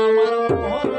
আমার মোহন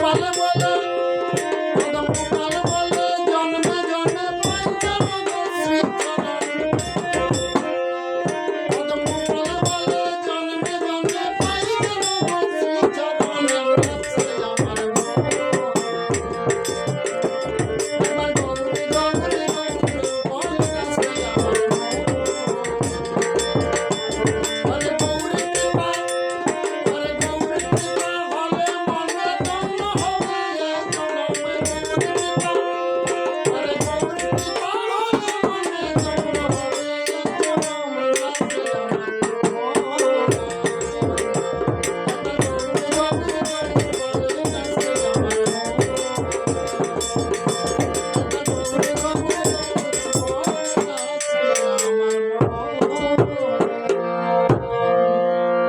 problem oh with them.